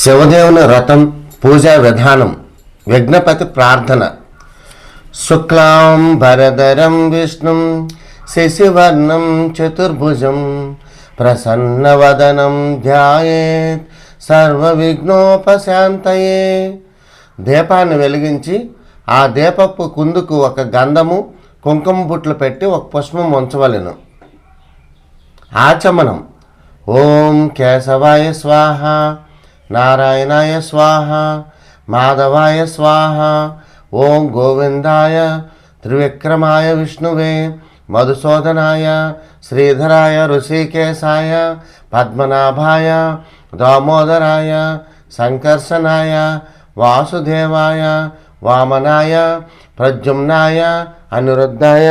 శివదేవుని వ్రతం పూజా విధానం విఘ్నపతి ప్రార్థన. శుక్లాం భరధరం విష్ణుం శశివర్ణం చతుర్భుజం ప్రసన్నవదనం ధ్యాయేత్ సర్వవిఘ్నోపశాంతయే. దీపాన్ని వెలిగించి ఆ దీపపు కుందుకు ఒక గంధము కుంకుమ బుట్లు పెట్టి ఒక పుష్పం ఉంచవలెను ఆచమనం. ఓం కేశవాయ స్వాహ. నారాయణాయ స్వాహ మాధవాయ స్వాహ ఓం గోవిందాయ త్రివిక్రమాయ విష్ణువే మధుసూదనాయ శ్రీధరాయ ఋషికేశాయ పద్మనాభాయ దామోదరాయ సంకర్షణాయ వాసుదేవాయ వామనాయ ప్రద్యుమ్నాయ అనిరుద్ధాయ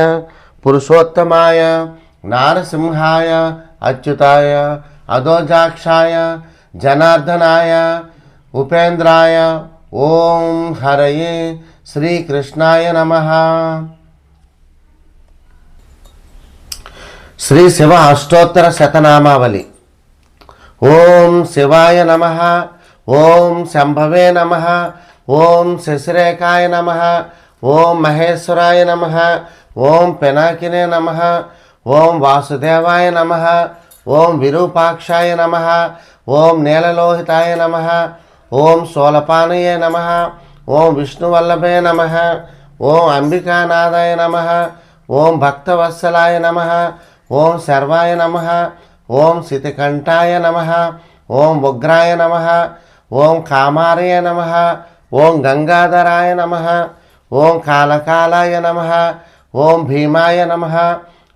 పురుషోత్తమాయ నారసింహాయ అచ్యుతాయ అదోజాక్షాయ జనార్దనాయ ఉపేంద్రాయ ఓం హరయే శ్రీకృష్ణాయ నమ. శ్రీ శివ అష్టోత్తర శతనామావళి. ఓం శివాయ నమ. ఓం శంభవే నమ. ఓం శశిరేఖాయ నమ. ఓం మహేశ్వరాయ నమ. ఓం పినాకినే నమ. ఓం వాసుదేవాయ నమ. ఓం విరూపాక్షాయ నమ ఓం నేలలోహితాయ నమ ఓం సోలపానయ నమ ఓం విష్ణువల్లభే నమ ఓం అంబికానాథాయ నమ ఓం భక్తవత్సలాయ నమ ఓం శర్వాయ నమ ఓం శితికంఠాయ నమ ఓం ఉగ్రాయ నమ ఓం కామారయ నమ ఓం గంగాధరాయ నమ ఓం కాలకాలాయ నమ ఓం భీమాయ నమ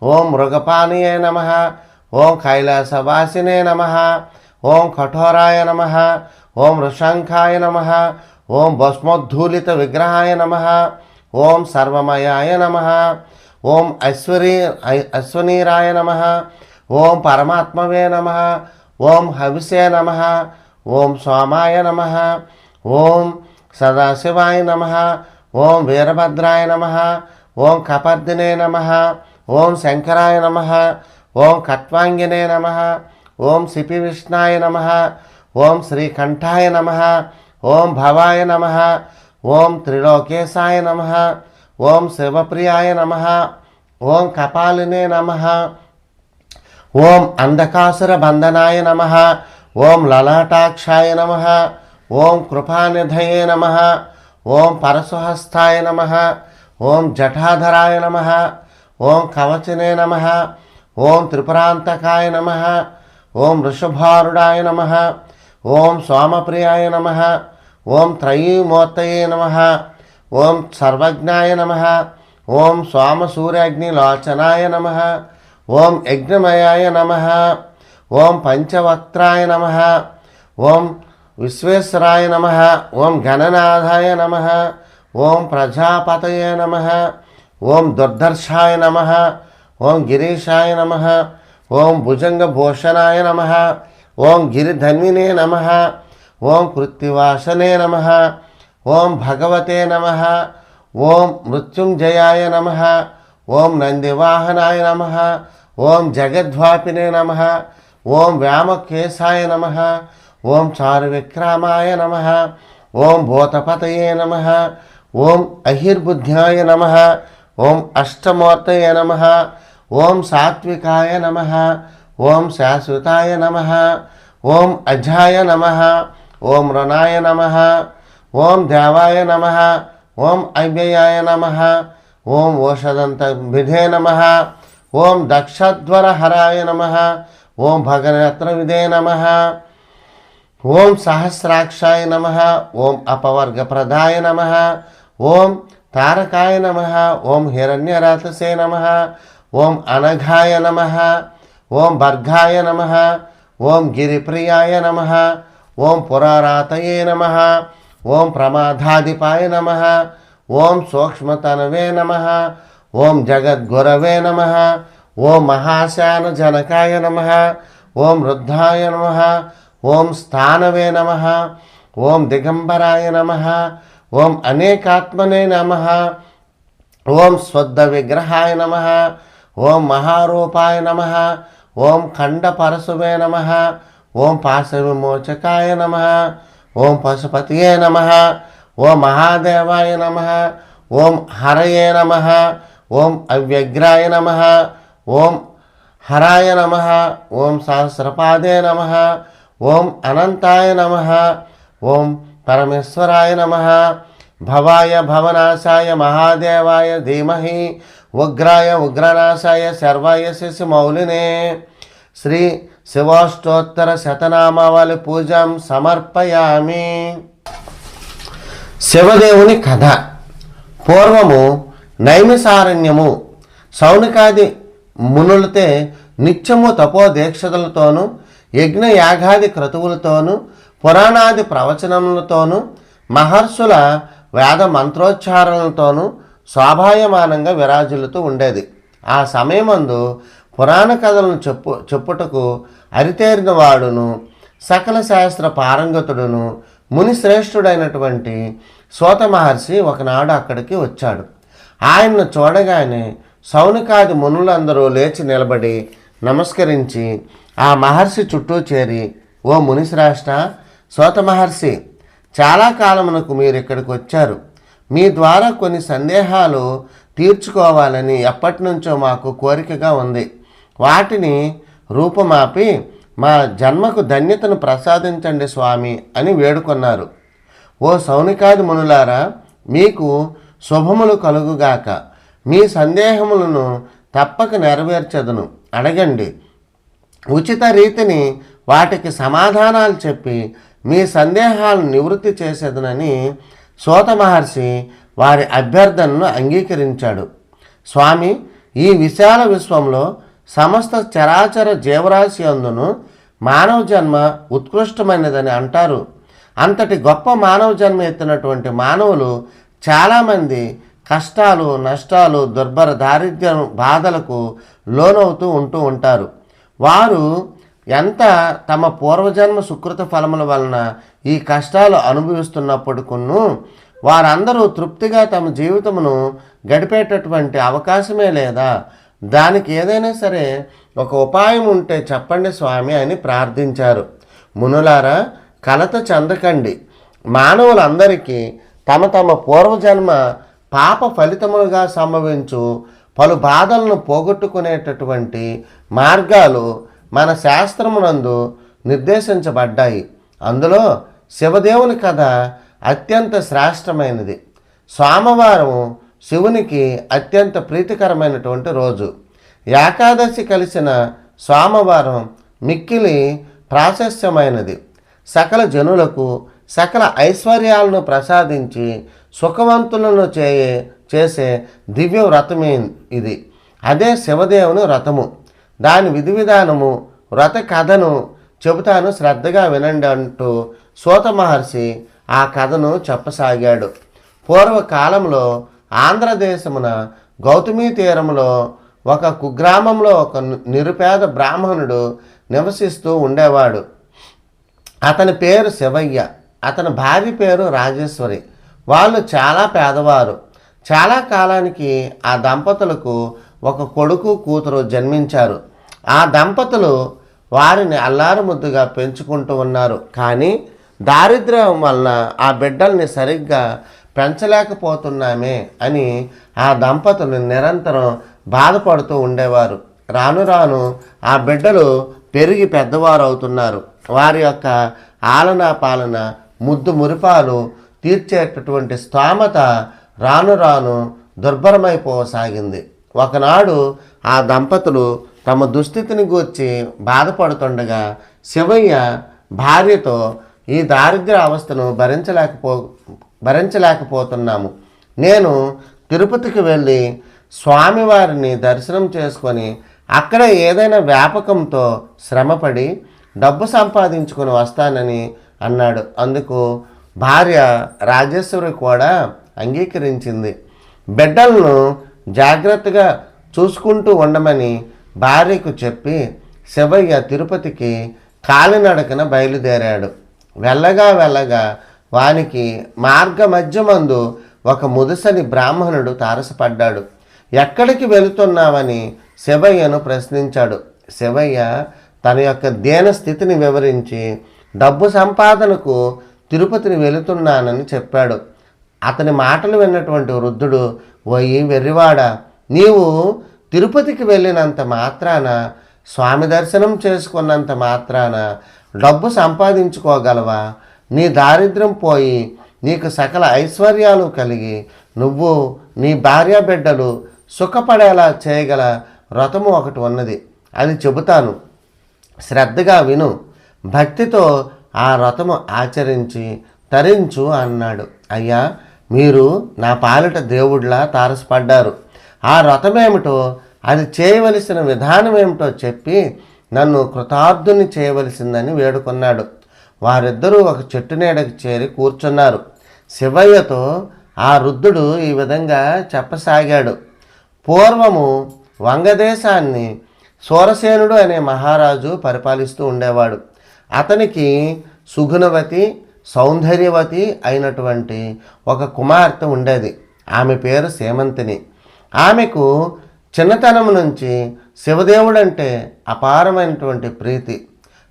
ఓం మృగపానీయ నమ ఓం కైలాసవాసినే నమ ఓం కఠోరాయ నమ ఓం వృషంఖాయ నమ ఓం భస్మోద్ధూలిత విగ్రహాయ నమ ఓం సర్వమయాయ నమ ఓం ఐశ్వరీ అశ్వనీరాయ నమ ఓం పరమాత్మవే నమ ఓం హవిసే నమ ఓం సోమాయ నమ ఓం సదాశివాయ నమ ఓం వీరభద్రాయ నమ ఓం కపర్దినే నమ ఓం శంకరాయ నమ ఓం కట్వాంగినే నమ ఓం సిపి విష్ణాయ నమ ఓం శ్రీకంఠాయ నమ ఓం భవాయ నమ ఓం త్రిలోకేశాయ నమ ఓం శివప్రియాయ నమ ఓం కపాలినే నమ ఓం అంధకాసుర బంధనాయ నమ ఓం లలాటాక్షాయ నమ ఓం కృపానిధయే నమ ఓం పరశుహస్తాయ నమ ఓం జఠాధరాయ నమ ఓం కవచనే నమ ఓం త్రిపురాంతకాయ నమ ఓం వృషభారుడాయ నమ ఓం సోమప్రియాయ నమ ఓం త్రయీమూర్తయే నమ ఓం సర్వజ్ఞాయ నమ ఓం సోమసూర్యాగ్నిలోచనాయ నమ ఓం యజ్ఞమయాయ నమ ఓం పంచవక్త్రాయ నమ ఓం విశ్వేశ్వరాయ నమ ఓం గణనాథాయ నమ ఓం ప్రజాపతయే నమ ఓం దుర్దర్శాయ నమ ఓం గిరీశాయ నమ ఓం భుజంగ భూషణాయ నమ ఓం గిరిధన్వినే నమ ఓం కృత్తివాసనే నమ ఓం భగవతే నమ ఓం మృత్యుంజయాయ నమ ఓం నందివాహనాయ నమ ఓం జగద్వాపినే నమ ఓం వ్యామకేశాయ నమ ఓం చారువిక్రామాయ నమ ఓం భూతపతయే నమ ఓం అహిర్బుద్ధ్యాయ నమ ఓం అష్టమూర్తయే నమ ఓం సాత్వికాయ నమ ఓం శాశ్వతాయ నమ ఓం అజాయ నమ ఓం రణాయ నమ ఓం దేవాయ నమ ఓం అవ్యయాయ నమ ఓం ఓషదంత విధే నమ ఓం దక్షధ్వరహరాయ నమ ఓం భగనేత్ర విధే నమ ఓం సహస్రాక్షాయ నమ ఓం అపవర్గప్రదాయ నమ ఓం తారకాయ నమ ఓం హిరణ్యరాతసే నమ ఓం అనఘాయ నమ ఓం భర్గాయ నమ ఓం గిరిప్రియాయ నమ ఓం పురారాతయే నమ ఓం ప్రమాదాధిపాయ నమ ఓం సూక్ష్మతనవే నమ ఓం జగద్గురవే నమ ఓం మహాశాన జనకాయ నమ ఓం వృద్ధాయ నమ ఓం స్థానవే నమ ఓం దిగంబరాయ నమ ఓం అనేకాత్మనే నమ ఓం స్వద్ద విగ్రహాయ నమ ఓం మహారూపాయ నమ ఓం ఖండ పరశువే నమ ఓం పాశవిమోచకాయ నమ ఓం పశుపతియే నమ ఓం మహాదేవాయ నమ ఓం హరయే నమ ఓం అవ్యగ్రాయ నమ ఓం హరాయ నమ ఓం సహస్రపాదే నమ ఓం అనంతాయ నమ ఓం పరమేశ్వరాయ నమ భవాయ భవనాశాయ మహాదేవాయ ధీమహి ఉగ్రాయ ఉగ్రనాశాయ సర్వాయ మౌలినే. శ్రీ శివాష్టోత్తర శతనామావళి పూజం సమర్పయామి. శివదేవుని కథ. పూర్వము నైమిసారణ్యము సౌనికాది మునులతే నిత్యము తపో దీక్షతలతోనూ యజ్ఞయాగాది క్రతువులతోనూ పురాణాది ప్రవచనములతోనూ మహర్షుల వేద మంత్రోచ్చారణలతోనూ శోభాయమానంగా విరాజులతో ఉండేది. ఆ సమయమందు పురాణ కథలను చెప్పు చెప్పుటకు అరితేరిన వాడును సకల శాస్త్ర పారంగతుడును మునిశ్రేష్ఠుడైనటువంటి సోత మహర్షి ఒకనాడు అక్కడికి వచ్చాడు. ఆయన్ను చూడగానే సౌనికాది మునులందరూ లేచి నిలబడి నమస్కరించి ఆ మహర్షి చుట్టూ చేరి ఓ మునిశ్రేష్ఠ సోత మహర్షి చాలా కాలమునకు మీరు ఇక్కడికి వచ్చారు. మీ ద్వారా కొన్ని సందేహాలు తీర్చుకోవాలని ఎప్పటి నుంచో మాకు కోరికగా ఉంది. వాటిని రూపమాపి మా జన్మకు ధన్యతను ప్రసాదించండి స్వామి అని వేడుకొన్నారు. ఓ సౌనికాది మునులారా మీకు శుభములు కలుగుగాక. మీ సందేహములను తప్పక నెరవేర్చదును. అడగండి. ఉచిత రీతిని వాటికి సమాధానాలు చెప్పి మీ సందేహాలను నివృత్తి చేసేదనని సోత మహర్షి వారి అభ్యర్థనను అంగీకరించాడు. స్వామి ఈ విశాల విశ్వంలో సమస్త చరాచర జీవరాశి అందును మానవ జన్మ ఉత్కృష్టమైనదని అంటారు. అంతటి గొప్ప మానవ జన్మ ఎత్తినటువంటి మానవులు చాలామంది కష్టాలు నష్టాలు దుర్భర దారిద్ర్యం బాధలకు లోనవుతూ ఉంటూ ఉంటారు. వారు ఎంత తమ పూర్వజన్మ సుకృత ఫలముల వలన ఈ కష్టాలు అనుభవిస్తున్నప్పటికును వారందరూ తృప్తిగా తమ జీవితమును గడిపేటటువంటి అవకాశమే లేదా? దానికి ఏదైనా సరే ఒక ఉపాయం ఉంటే చెప్పండి స్వామి అని ప్రార్థించారు. మునులారా కలత చెందకండి. మానవులందరికీ తమ తమ పూర్వజన్మ పాప ఫలితములుగా సంభవించు పలు బాధలను పోగొట్టుకునేటటువంటి మార్గాలు మన శాస్త్రమునందు నిర్దేశించబడ్డాయి. అందులో శివదేవుని కథ అత్యంత శ్రేష్టమైనది. సోమవారం శివునికి అత్యంత ప్రీతికరమైనటువంటి రోజు. ఏకాదశి కలిసిన సోమవారం మిక్కిలి ప్రాశస్యమైనది. సకల జనులకు సకల ఐశ్వర్యాలను ప్రసాదించి సుఖవంతులను చేయే చేసే దివ్య వ్రతమే ఇది. అదే శివదేవుని వ్రతము. దాని విధి విధానము వ్రత కథను చెబుతాను శ్రద్ధగా వినండి అంటూ సూత మహర్షి ఆ కథను చెప్పసాగాడు. పూర్వకాలంలో ఆంధ్రదేశమున గౌతమి తీరములో ఒక కుగ్రామంలో ఒక నిరుపేద బ్రాహ్మణుడు నివసిస్తూ ఉండేవాడు. అతని పేరు శివయ్య అతని భార్య పేరు రాజేశ్వరి. వాళ్ళు చాలా పేదవారు. చాలా కాలానికి ఆ దంపతులకు ఒక కొడుకు కూతురు జన్మించారు. ఆ దంపతులు వారిని అల్లారుముద్దుగా పెంచుకుంటూ ఉన్నారు. కానీ దారిద్ర్యం వలన ఆ బిడ్డల్ని సరిగ్గా పెంచలేకపోతున్నామే అని ఆ దంపతులు నిరంతరం బాధపడుతూ ఉండేవారు. రాను రాను ఆ బిడ్డలు పెరిగి పెద్దవారు అవుతున్నారు వారి యొక్క ఆలన పాలన ముద్దు మురిపాలు తీర్చేటటువంటి స్తోమత రాను రాను దుర్భరమైపోసాగింది. ఒకనాడు ఆ దంపతులు తమ దుస్థితిని గూర్చి బాధపడుతుండగా శివయ్య భార్యతో ఈ దారిద్ర అవస్థను భరించలేకపో భరించలేకపోతున్నాము. నేను తిరుపతికి వెళ్ళి స్వామివారిని దర్శనం చేసుకొని అక్కడ ఏదైనా వ్యాపకంతో శ్రమపడి డబ్బు సంపాదించుకొని వస్తానని అన్నాడు. అందుకు భార్య రాజేశ్వరి కూడా అంగీకరించింది. బిడ్డలను జాగ్రత్తగా చూసుకుంటూ ఉండమని భార్యకు చెప్పి శివయ్య తిరుపతికి కాలినడకన బయలుదేరాడు. వెళ్ళగా వెళ్ళగా వానికి మార్గ మధ్యమందు ఒక ముదుసని బ్రాహ్మణుడు తారసపడ్డాడు. ఎక్కడికి వెళుతున్నావని శివయ్యను ప్రశ్నించాడు. శివయ్య తన యొక్క దేన స్థితిని వివరించి డబ్బు సంపాదనకు తిరుపతిని వెళుతున్నానని చెప్పాడు. అతని మాటలు విన్నటువంటి వృద్ధుడు ఓయి వెర్రివాడ నీవు తిరుపతికి వెళ్ళినంత మాత్రాన స్వామి దర్శనం చేసుకున్నంత మాత్రాన డబ్బు సంపాదించుకోగలవా? నీ దారిద్ర్యం పోయి నీకు సకల ఐశ్వర్యాలు కలిగి నువ్వు నీ భార్య బిడ్డలు సుఖపడేలా చేయగల వ్రతము ఒకటి ఉన్నది. అది చెబుతాను. శ్రద్ధగా విను. భక్తితో ఆ వ్రతము ఆచరించి తరించు అన్నాడు. అయ్యా మీరు నా పాలిట దేవుడిలా తారసపడ్డారు. ఆ రథమేమిటో అది చేయవలసిన విధానం ఏమిటో చెప్పి నన్ను కృతార్థుని చేయవలసిందని వేడుకున్నాడు. వారిద్దరూ ఒక చెట్టు నీడకి చేరి కూర్చున్నారు. శివయ్యతో ఆ వృద్ధుడు ఈ విధంగా చెప్పసాగాడు. పూర్వము వంగదేశాన్ని సూరసేనుడు అనే మహారాజు పరిపాలిస్తూ ఉండేవాడు. అతనికి సుగుణవతి సౌందర్యవతి అయినటువంటి ఒక కుమార్తె ఉండేది. ఆమె పేరు సేమంతిని. ఆమెకు చిన్నతనం నుంచి శివదేవుడంటే అపారమైనటువంటి ప్రీతి.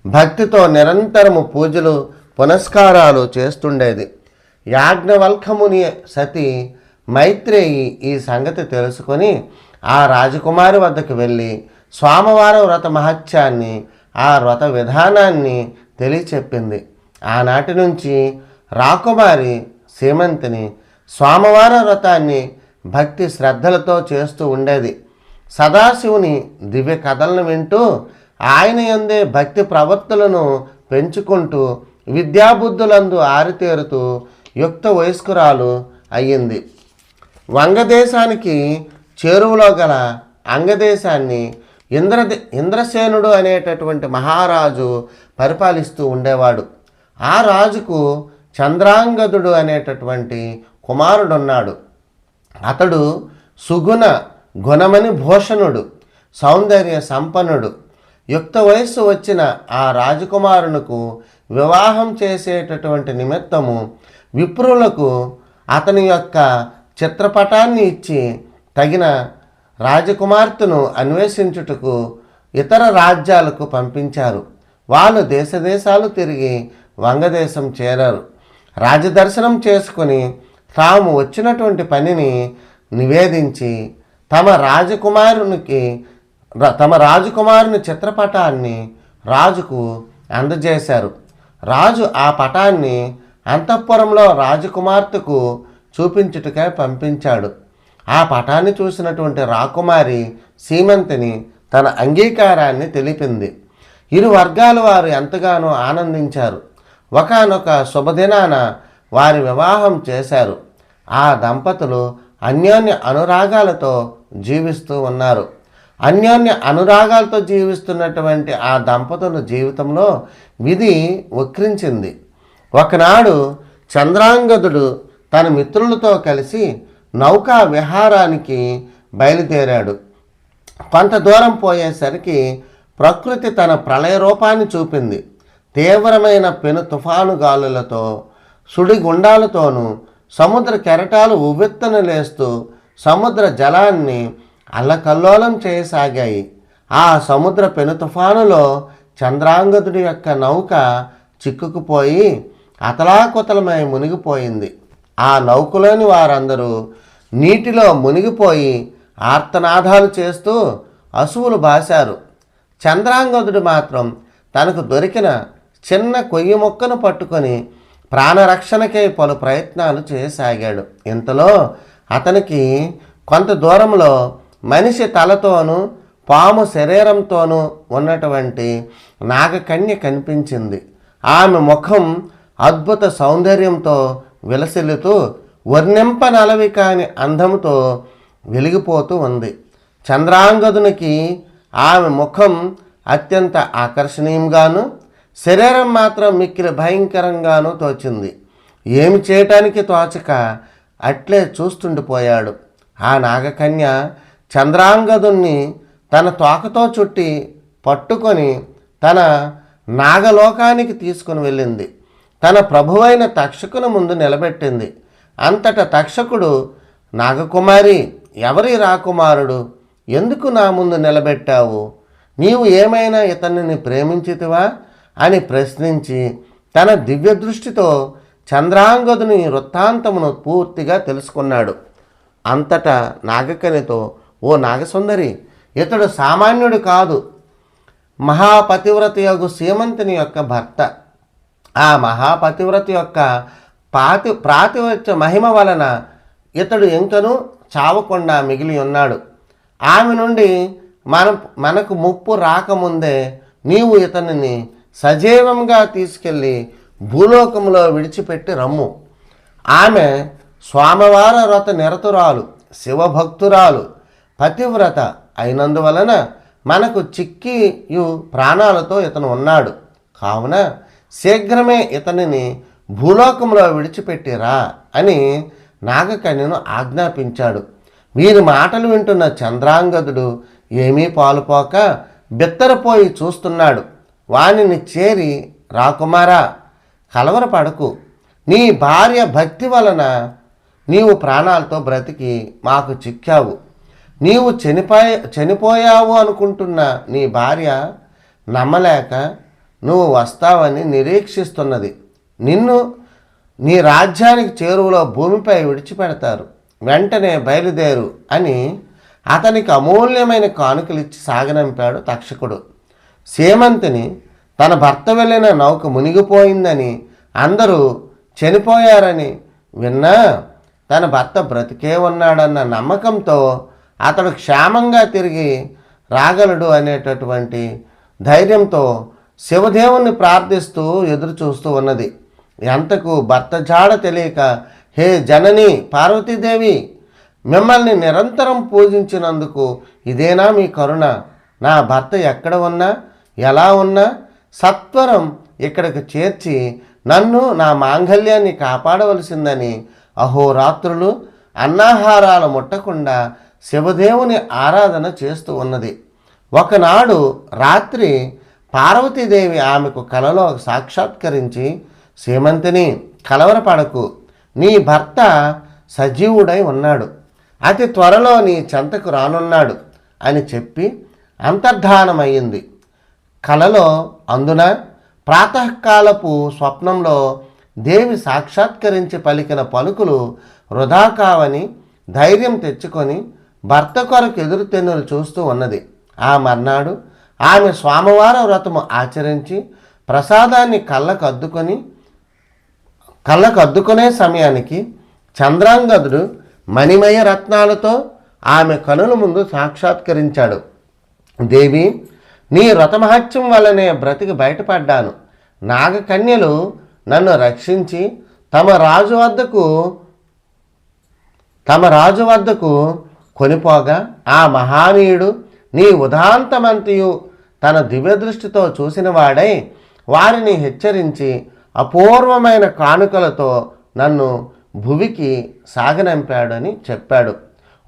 భక్తితో నిరంతరము పూజలు పునస్కారాలు చేస్తుండేది. యాజ్ఞవల్కముని సతి మైత్రేయి ఈ సంగతి తెలుసుకొని ఆ రాజకుమారి వద్దకు వెళ్ళి స్వామివార వ్రత మహత్యాన్ని ఆ వ్రత విధానాన్ని తెలియచెప్పింది. ఆనాటి నుంచి రాకుమారి సీమంతిని స్వామివార వ్రతాన్ని భక్తి శ్రద్ధలతో చేస్తూ ఉండేది. సదాశివుని దివ్య కథలను వింటూ ఆయన ఎందే భక్తి ప్రవర్తులను పెంచుకుంటూ విద్యాబుద్ధులందు ఆరితేరుతూ యుక్త వయస్కురాలు అయ్యింది. వంగదేశానికి చేరువలో గల అంగదేశాన్ని ఇంద్ర ఇంద్రసేనుడు అనేటటువంటి మహారాజు పరిపాలిస్తూ ఉండేవాడు. ఆ రాజుకు చంద్రాంగదుడు అనేటటువంటి కుమారుడున్నాడు. అతడు సుగుణ గుణమని భూషణుడు సౌందర్య సంపన్నుడు. యుక్త వయస్సు వచ్చిన ఆ రాజకుమారునకు వివాహం చేసేటటువంటి నిమిత్తము విప్రులకు అతని యొక్క చిత్రపటాన్ని ఇచ్చి తగిన రాజకుమార్తెను అన్వేషించుటకు ఇతర రాజ్యాలకు పంపించారు. వాళ్ళు దేశదేశాలు తిరిగి వంగదేశం చేరారు. రాజదర్శనం చేసుకుని తాము వచ్చినటువంటి పనిని నివేదించి తమ రాజకుమారునికి తమ రాజకుమారుని చిత్రపటాన్ని రాజుకు అందజేశారు. రాజు ఆ పటాన్ని అంతఃపురంలో రాజకుమార్తెకు చూపించుటకై పంపించాడు. ఆ పటాన్ని చూసినటువంటి రాకుమారి సీమంతిని తన అంగీకారాన్ని తెలిపింది. ఇరు వర్గాల వారు ఎంతగానో ఆనందించారు. ఒకానొక శుభదినాన వారి వివాహం చేశారు. ఆ దంపతులు అన్యోన్య అనురాగాలతో జీవిస్తూ ఉన్నారు. అన్యోన్య అనురాగాలతో జీవిస్తున్నటువంటి ఆ దంపతుల జీవితంలో విధి వక్రించింది. ఒకనాడు చంద్రాంగదుడు తన మిత్రులతో కలిసి నౌకా విహారానికి బయలుదేరాడు. కొంత దూరం పోయేసరికి ప్రకృతి తన ప్రళయ రూపాన్ని చూపింది. తీవ్రమైన పెను తుఫాను గాలులతో సుడిగుండాలతోనూ సముద్ర కెరటాలు ఉవ్వెత్తన లేస్తూ సముద్ర జలాన్ని అల్లకల్లోలం చేయసాగాయి. ఆ సముద్ర పెను తుఫానులో చంద్రాంగదుడి యొక్క నౌక చిక్కుకుపోయి అతలాకుతలమై మునిగిపోయింది. ఆ నౌకలోని వారందరూ నీటిలో మునిగిపోయి ఆర్తనాదాలు చేస్తూ అసువులు బాశారు. చంద్రాంగదుడు మాత్రం తనకు దొరికిన చిన్న కొయ్యి మొక్కను పట్టుకొని ప్రాణరక్షణకై పలు ప్రయత్నాలు చేయసాగాడు. ఇంతలో అతనికి కొంత దూరంలో మనిషి తలతోనూ పాము శరీరంతోనూ ఉన్నటువంటి నాగకన్య కనిపించింది. ఆమె ముఖం అద్భుత సౌందర్యంతో విలసిల్లుతూ వర్ణింపనలవి కాని అందంతో వెలిగిపోతూ ఉంది. చంద్రాంగదునికి ఆమె ముఖం అత్యంత ఆకర్షణీయంగాను శరీరం మాత్రం మిక్కిలి భయంకరంగాను తోచింది. ఏమి చేయటానికి తోచక అట్లే చూస్తుండిపోయాడు ఆ నాగకన్య చంద్రాంగదుణ్ణి తన తోకతో చుట్టి పట్టుకొని తన నాగలోకానికి తీసుకుని వెళ్ళింది. తన ప్రభువైన తక్షకుని ముందు నిలబెట్టింది. అంతట తక్షకుడు నాగకుమారి ఎవరి రాకుమారుడు? ఎందుకు నా ముందు నిలబెట్టావు? నీవు ఏమైనా ఇతనిని ప్రేమించితివా? అని ప్రశ్నించి తన దివ్య దృష్టితో చంద్రాంగదుని వృత్తాంతమును పూర్తిగా తెలుసుకున్నాడు. అంతటా నాగకనితో ఓ నాగసుందరి ఇతడు సామాన్యుడు కాదు. మహాపతివ్రత యొక్క సీమంతుని యొక్క భర్త. ఆ మహాపతివ్రత యొక్క పాతి ప్రాతివత్య మహిమ వలన ఇతడు ఇంకను చావకుండా మిగిలి ఉన్నాడు. ఆమె నుండి మన మనకు ముప్పు రాకముందే నీవు ఇతనిని సజీవంగా తీసుకెళ్ళి భూలోకంలో విడిచిపెట్టి రమ్ము. ఆమె స్వామివార వ్రత నిరతురాలు శివభక్తురాలు పతివ్రత అయినందువలన మనకు చిక్కియు ప్రాణాలతో ఇతను ఉన్నాడు. కావున శీఘ్రమే ఇతనిని భూలోకంలో విడిచిపెట్టిరా అని నాగకన్యను ఆజ్ఞాపించాడు. వీరి మాటలు వింటున్న చంద్రాంగదుడు ఏమీ పాలుపోక బిత్తరపోయి చూస్తున్నాడు. వానిని చేరి రాకుమారా కలవరపడకు. నీ భార్య భక్తి వలన నీవు ప్రాణాలతో బ్రతికి మాకు చిక్కావు. నీవు చనిపోయి చనిపోయావు అనుకుంటున్న నీ భార్య నమ్మలేక నువ్వు వస్తావని నిరీక్షిస్తున్నది. నిన్ను నీ రాజ్యానికి చేరువలో భూమిపై విడిచిపెడతారు. వెంటనే బయలుదేరు అని అతనికి అమూల్యమైన కానుకలిచ్చి సాగనంపాడు తక్షకుడు. సేమంతిని తన భర్త వెళ్ళిన నౌక మునిగిపోయిందని అందరూ చనిపోయారని విన్నా తన భర్త బ్రతికే ఉన్నాడన్న నమ్మకంతో అతడు క్షేమంగా తిరిగి రాగలడు అనేటటువంటి ధైర్యంతో శివదేవుణ్ణి ప్రార్థిస్తూ ఎదురు చూస్తూ ఉన్నది. ఎంతకు భర్త జాడ తెలియక హే జనని పార్వతీదేవి మిమ్మల్ని నిరంతరం పూజించినందుకు ఇదేనా మీ కరుణ? నా భర్త ఎక్కడ ఉన్నా ఎలా ఉన్నా సత్వరం ఇక్కడికి చేర్చి నన్ను నా మాంగల్యాన్ని కాపాడవలసిందని అహోరాత్రులు అన్నాహారాలు ముట్టకుండా శివదేవుని ఆరాధన చేస్తూ ఉన్నది. ఒకనాడు రాత్రి పార్వతీదేవి ఆమెకు కలలో సాక్షాత్కరించి సీమంతిని కలవరపడకు. నీ భర్త సజీవుడై ఉన్నాడు. అతి త్వరలో నీ చెంతకు రానున్నాడు అని చెప్పి అంతర్ధానమయ్యింది. కలలో అందున ప్రాతకాలపు స్వప్నంలో దేవి సాక్షాత్కరించి పలికిన పలుకులు వృధా కావని ధైర్యం తెచ్చుకొని భర్త కొరకు ఎదురు తెన్నులు చూస్తూ ఉన్నది. ఆ మర్నాడు ఆమె స్వామివార వ్రతము ఆచరించి ప్రసాదాన్ని కళ్ళకు అద్దుకొని కళ్ళకు అద్దుకునే సమయానికి చంద్రాంగదుడు మణిమయ రత్నాలతో ఆమె కనుల ముందు సాక్షాత్కరించాడు. దేవి నీ వ్రతమహత్యం వల్లనే బ్రతికి బయటపడ్డాను. నాగకన్యలు నన్ను రక్షించి తమ రాజు వద్దకు తమ రాజు వద్దకు కొనిపోగా ఆ మహానీయుడు నీ ఉదాంతమంతియు తన దివ్యదృష్టితో చూసిన వాడై వారిని హెచ్చరించి అపూర్వమైన కానుకలతో నన్ను భువికి సాగనంపాడని చెప్పాడు.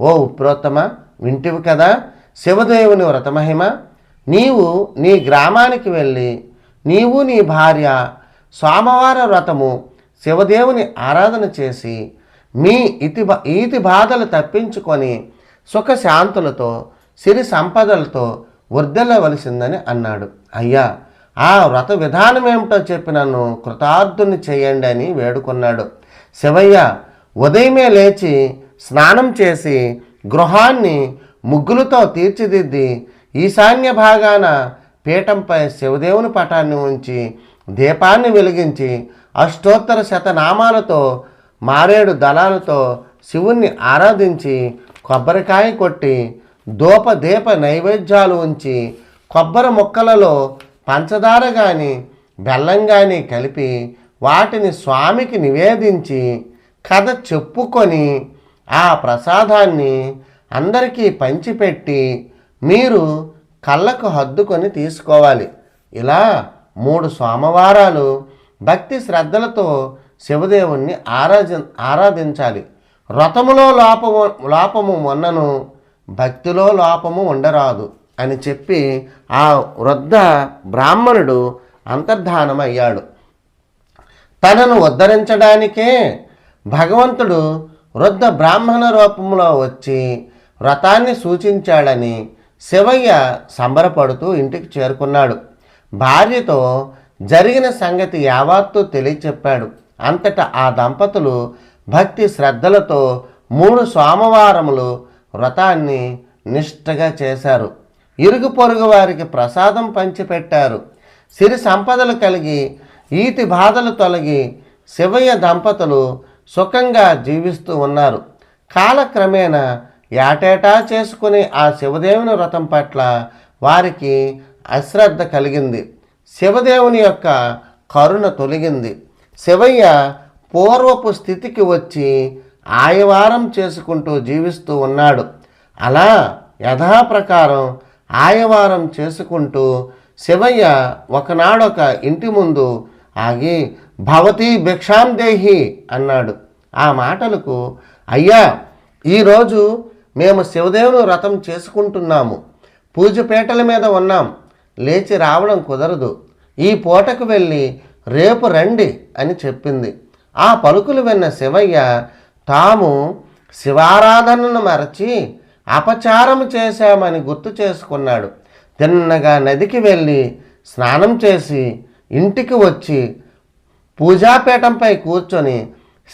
ఓ ఉప్రోత్తమ వింటివి కదా శివదేవుని వ్రతమహిమ నీవు నీ గ్రామానికి వెళ్ళి నీవు నీ భార్య సోమవార వ్రతము శివదేవుని ఆరాధన చేసి మీ ఇతి ఈతి బాధలు తప్పించుకొని సుఖశాంతులతో సిరి సంపదలతో వర్ధిల్లవలసిందని అన్నాడు. అయ్యా ఆ వ్రత విధానం ఏమిటో చెప్పి నన్ను కృతార్థుని చేయండి అని వేడుకున్నాడు. శివయ్య ఉదయమే లేచి స్నానం చేసి గృహాన్ని ముగ్గులతో తీర్చిదిద్ది ఈశాన్య భాగాన పీఠంపై శివదేవుని పటాన్ని ఉంచి దీపాన్ని వెలిగించి అష్టోత్తర శతనామాలతో మారేడు దళాలతో శివుణ్ణి ఆరాధించి కొబ్బరికాయ కొట్టి దూప దీప నైవేద్యాలు ఉంచి కొబ్బరి ముక్కలలో పంచదార కానీ బెల్లం కానీ కలిపి వాటిని స్వామికి నివేదించి కథ చెప్పుకొని ఆ ప్రసాదాన్ని అందరికీ పంచిపెట్టి మీరు కళ్ళకు హద్దుకొని తీసుకోవాలి. ఇలా మూడు సోమవారాలు భక్తి శ్రద్ధలతో శివదేవుణ్ణి ఆరాధి ఆరాధించాలి. వ్రతములో లోపము లోపము మొన్నను భక్తిలో లోపము ఉండరాదు అని చెప్పి ఆ వృద్ధ బ్రాహ్మణుడు అంతర్ధానమయ్యాడు. తనను ఉద్ధరించడానికే భగవంతుడు వృద్ధ బ్రాహ్మణ రూపంలో వచ్చి వ్రతాన్ని సూచించాడని శివయ్య సంబరపడుతూ ఇంటికి చేరుకున్నాడు. భార్యతో జరిగిన సంగతి యావత్తూ తెలియచెప్పాడు. అంతటా ఆ దంపతులు భక్తి శ్రద్ధలతో మూడు సోమవారములు వ్రతాన్ని నిష్ఠగా చేశారు. ఇరుగు పొరుగు వారికి ప్రసాదం పంచిపెట్టారు. సిరి సంపదలు కలిగి ఈతి బాధలు తొలగి శివయ్య దంపతులు సుఖంగా జీవిస్తూ ఉన్నారు. కాలక్రమేణా ఏటేటా చేసుకునే ఆ శివదేవుని వ్రతం పట్ల వారికి అశ్రద్ధ కలిగింది. శివదేవుని యొక్క కరుణ తొలగింది. శివయ్య పూర్వపు స్థితికి వచ్చి ఆయవారం చేసుకుంటూ జీవిస్తూ ఉన్నాడు. అలా యథాప్రకారం ఆయవారం చేసుకుంటూ శివయ్య ఒకనాడొక ఇంటి ముందు ఆగి భవతి భిక్షాం దేహి అన్నాడు. ఆ మాటలకు అయ్యా ఈరోజు మేము శివదేవుని వ్రతం చేసుకుంటున్నాము. పూజపేటల మీద ఉన్నాం. లేచి రావడం కుదరదు. ఈ పూటకు వెళ్ళి రేపు రండి అని చెప్పింది. ఆ పలుకులు విన్న శివయ్య తాము శివారాధనను మరచి అపచారం చేశామని గుర్తు చేసుకున్నాడు. తిన్నగా నదికి వెళ్ళి స్నానం చేసి ఇంటికి వచ్చి పూజాపీఠంపై కూర్చొని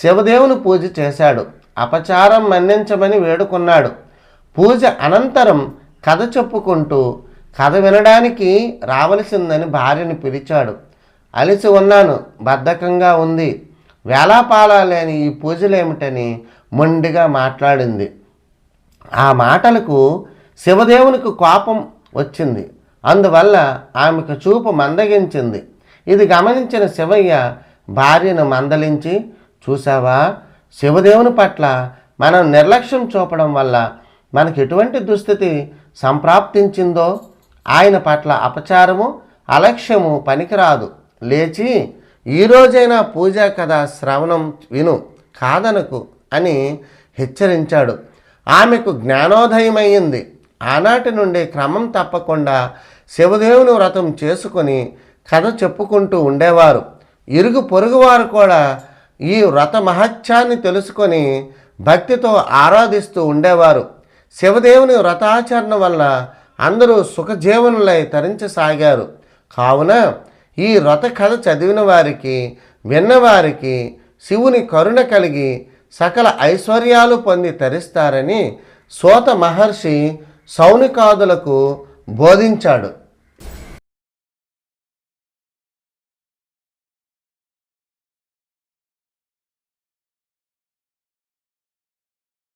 శివదేవుని పూజ చేశాడు. అపచారం మన్నించమని వేడుకున్నాడు. పూజ అనంతరం కథ చెప్పుకుంటూ కథ వినడానికి రావలసిందని భార్యని పిలిచాడు. అలిసి ఉన్నాను బద్ధకంగా ఉంది. వేలాపాలా లేని ఈ పూజలేమిటని మొండిగా మాట్లాడింది. ఆ మాటలకు శివదేవునికి కోపం వచ్చింది. అందువల్ల ఆమెకు చూపు మందగించింది. ఇది గమనించిన శివయ్య భార్యను మందలించి చూసావా శివదేవుని పట్ల మనం నిర్లక్ష్యం చూపడం వల్ల మనకి ఎటువంటి దుస్థితి సంప్రాప్తించిందో ఆయన పట్ల అపచారము అలక్ష్యము పనికిరాదు. లేచి ఈ రోజైనా పూజా కథ శ్రవణం విను కాదనకు అని హెచ్చరించాడు. ఆమెకు జ్ఞానోదయమయ్యింది ఆనాటి నుండి క్రమం తప్పకుండా శివదేవుని వ్రతం చేసుకొని కథ చెప్పుకుంటూ ఉండేవారు. ఇరుగు పొరుగువారు కూడా ఈ వ్రత మహత్యాన్ని తెలుసుకొని భక్తితో ఆరాధిస్తూ ఉండేవారు. శివదేవుని వ్రతాచరణ వల్ల అందరూ సుఖజీవనులై తరించసాగారు. కావున ఈ వ్రత కథ చదివిన వారికి విన్నవారికి శివుని కరుణ కలిగి సకల ఐశ్వర్యాలు పొంది తరిస్తారని సోత మహర్షి సౌనికాదులకు బోధించాడు.